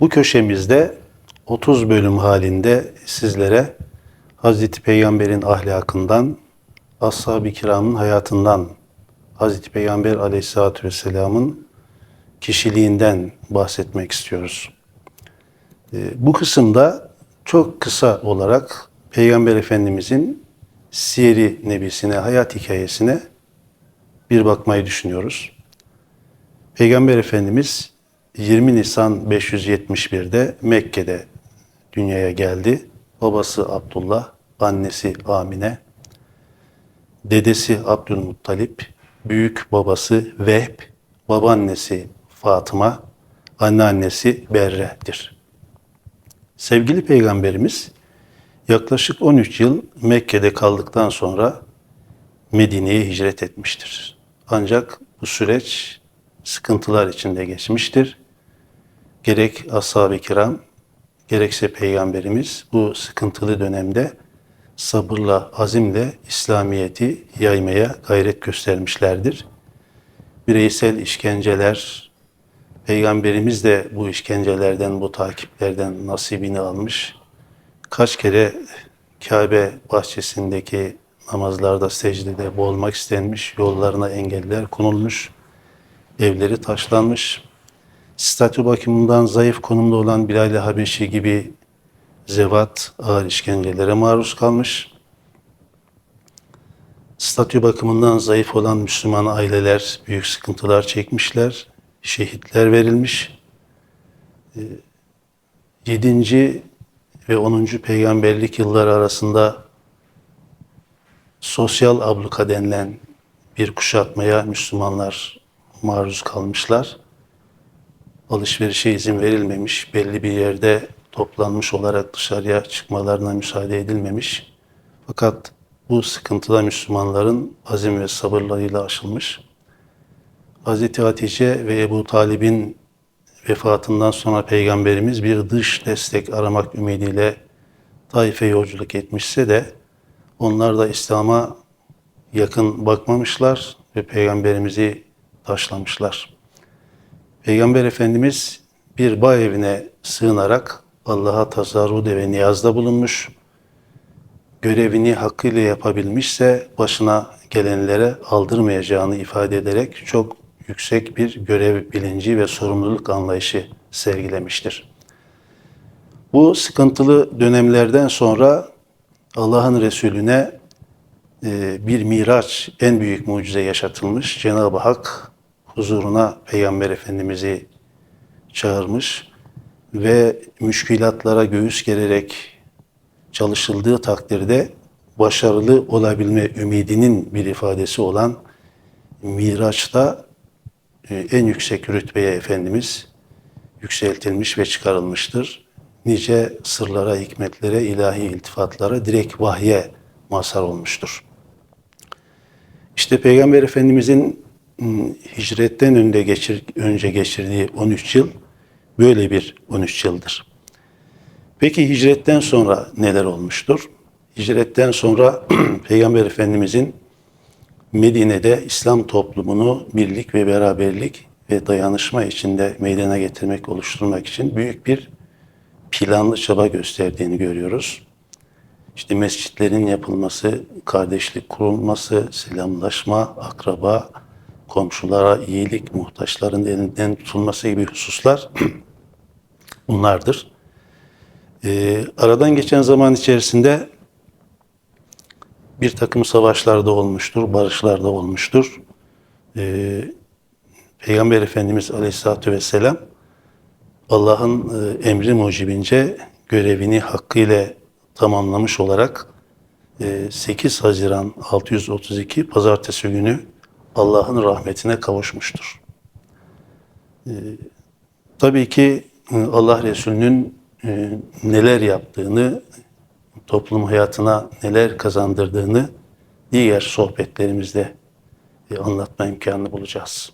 Bu köşemizde 30 bölüm halinde sizlere Hazreti Peygamber'in ahlakından, ashab-ı kiramın hayatından, Hazreti Peygamber aleyhissalatü vesselamın kişiliğinden bahsetmek istiyoruz. Ee, Bu kısımda çok kısa olarak Peygamber Efendimizin siyeri nebisine, hayat hikayesine bir bakmayı düşünüyoruz. Peygamber Efendimiz 20 Nisan 571'de Mekke'de dünyaya geldi. Babası Abdullah, annesi Amine, dedesi Abdülmuttalip, büyük babası Vehb, babaannesi Fatıma, anneannesi Berre'dir. Sevgili Peygamberimiz yaklaşık 13 yıl Mekke'de kaldıktan sonra Medine'ye hicret etmiştir. Ancak bu süreç sıkıntılar içinde geçmiştir. Gerek ashab-ı kiram, gerekse Peygamberimiz bu sıkıntılı dönemde sabırla, azimle İslamiyet'i yaymaya gayret göstermişlerdir. Bireysel işkenceler, Peygamberimiz de bu işkencelerden, bu takiplerden nasibini almış. Kaç kere Kabe bahçesindeki namazlarda, secdede boğulmak istenmiş, yollarına engeller konulmuş, evleri taşlanmış. Statü bakımından zayıf konumda olan Bilal-i Habeşi gibi zevat ağır işkencelere maruz kalmış. Statü bakımından zayıf olan Müslüman aileler büyük sıkıntılar çekmişler. Şehitler verilmiş. 7. ve 10. peygamberlik yılları arasında sosyal abluka denilen bir kuşatmaya Müslümanlar maruz kalmışlar. Alışverişe izin verilmemiş, belli bir yerde toplanmış olarak dışarıya çıkmalarına müsaade edilmemiş. Fakat bu sıkıntıda Müslümanların azim ve sabırlarıyla aşılmış. Hz. Hatice ve Ebu Talib'in vefatından sonra Peygamberimiz bir dış destek aramak ümidiyle Taif'e yolculuk etmişse de onlar da İslam'a yakın bakmamışlar ve Peygamberimizi taşlamışlar. Peygamber Efendimiz bir bağ evine sığınarak Allah'a tazarrude ve niyazda bulunmuş. Görevini hakkıyla yapabilmişse başına gelenlere aldırmayacağını ifade ederek çok yüksek bir görev bilinci ve sorumluluk anlayışı sergilemiştir. Bu sıkıntılı dönemlerden sonra Allah'ın Resulüne e, bir miraç, en büyük mucize yaşatılmış. Cenab-ı Hak huzuruna Peygamber Efendimiz'i çağırmış ve müşkilatlara göğüs gererek çalışıldığı takdirde başarılı olabilme ümidinin bir ifadesi olan Miraç'ta e, en yüksek rütbeye Efendimiz yükseltilmiş ve çıkarılmıştır. Nice sırlara, hikmetlere, ilahi iltifatlara direkt vahye mazhar olmuştur. İşte Peygamber Efendimizin hicretten önce, geçir, önce geçirdiği 13 yıl böyle bir 13 yıldır. Peki hicretten sonra neler olmuştur? Hicretten sonra Peygamber Efendimizin Medine'de İslam toplumunu birlik ve beraberlik ve dayanışma içinde meydana getirmek, oluşturmak için büyük bir planlı çaba gösterdiğini görüyoruz. İşte mescitlerin yapılması, kardeşlik kurulması, selamlaşma, akraba, komşulara iyilik, muhtaçların elinden tutulması gibi hususlar bunlardır. Ee, aradan geçen zaman içerisinde bir takım savaşlarda olmuştur, barışlarda olmuştur. Ee, Peygamber Efendimiz Aleyhisselatü Vesselam Allah'ın e, emri mucibince görevini hakkıyla tamamlamış olarak e, 8 Haziran 632 Pazartesi günü Allah'ın rahmetine kavuşmuştur. E, tabii ki e, Allah Resulü'nün e, neler yaptığını, toplum hayatına neler kazandırdığını diğer sohbetlerimizde e, anlatma imkanı bulacağız.